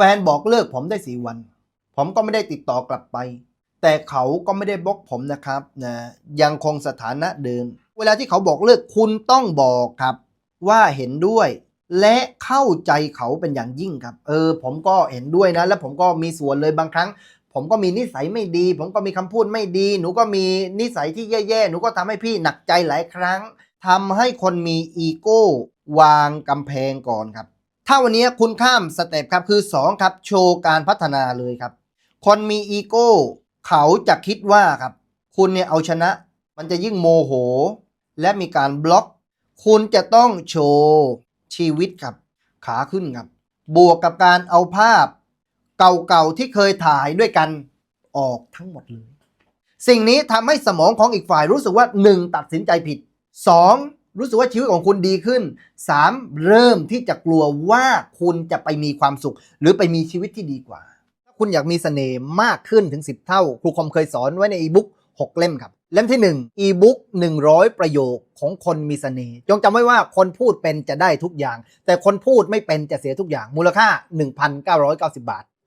แฟนบอกเลิกผมได้สี่วัน ผมก็ไม่ได้ติดต่อกลับไป แต่เขาก็ไม่ได้บล็อกผมนะครับนะยังคงสถานะเดิม เวลาที่เขาบอกเลิกคุณต้องบอกครับ ว่าเห็นด้วย และเข้าใจเขาเป็นอย่างยิ่งครับ เออ ผมก็เห็นด้วยนะ และผมก็มีส่วนเลยบางครั้ง ผมก็มีนิสัยไม่ดี ผมก็มีคำพูดไม่ดี หนูก็มีนิสัยที่แย่ๆหนูก็ทำให้พี่หนักใจหลายครั้งทำให้คนมีอีโก้ วางกำแพงก่อนครับ ถ้าวันนี้คุณข้ามสเต็ปครับคือ 2 ครับ โชว์การพัฒนาเลยครับ คนมีอีโก้ เขาจะคิดว่าครับ คุณเนี่ยเอาชนะ มันจะยิ่งโมโห และมีการบล็อก คุณจะต้องโชว์ชีวิตครับ ขาขึ้นครับ บวกกับการเอาภาพ เก่าๆที่เคยถ่ายด้วยกันออกทั้งหมดเลย สิ่งนี้ทำให้สมองของอีกฝ่ายรู้สึกว่า 1. ตัดสินใจผิด 2. รู้สึกว่าชีวิตของคุณดีขึ้น 3. เริ่มที่จะกลัวว่าคุณจะไปมีความสุข หรือไปมีชีวิตที่ดีกว่า ถ้าคุณอยากมีเสน่ห์มากขึ้นถึง 10 เท่า ครูคอมเคยสอนไว้ในอีบุ๊ก6 เล่มครับ เล่มที่1อีบุ๊ก100 ประโยคของคนมีเสน่ห์จงจำไว้ว่าคนพูดเป็นจะได้ทุกอย่าง แต่คนพูดไม่เป็นจะเสียทุกอย่างมูลค่า 1,990 บาท